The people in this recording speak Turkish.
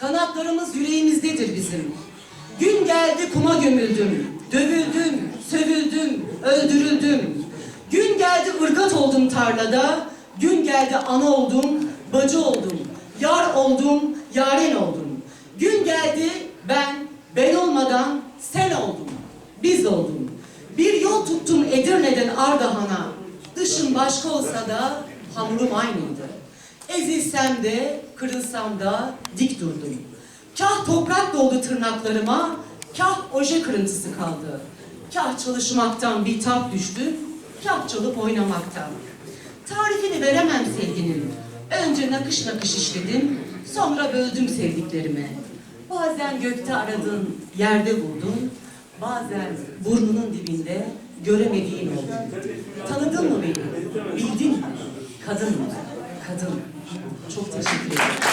Kanatlarımız yüreğimizdedir bizim. Gün geldi kuma gömüldüm. Dövüldüm, sövüldüm, öldürüldüm. Gün geldi ırgat oldum tarlada. Gün geldi ana oldum, bacı oldum. Yar oldum, yaren oldum. Gün geldi ben, ben olmadan sen oldum. Biz oldum. Bir yol tuttum Edirne'den Ardahan'a. Dışım başka olsa da hamurum aynıydı. Ezilsem de, kırılsam da dik durdum. Kah toprak doldu tırnaklarıma, kah oje kırıntısı kaldı. Kah çalışmaktan bir tap düştü, kah çalıp oynamaktan. Tarifini veremem sevginin. Önce nakış nakış işledim, sonra böldüm sevdiklerimi. Bazen gökte aradın, yerde buldun. Bazen burnunun dibinde göremediğin oldu. Tanıdın mı beni? Bildin mi? Kadın mı? Kadın. Çok teşekkür ederim.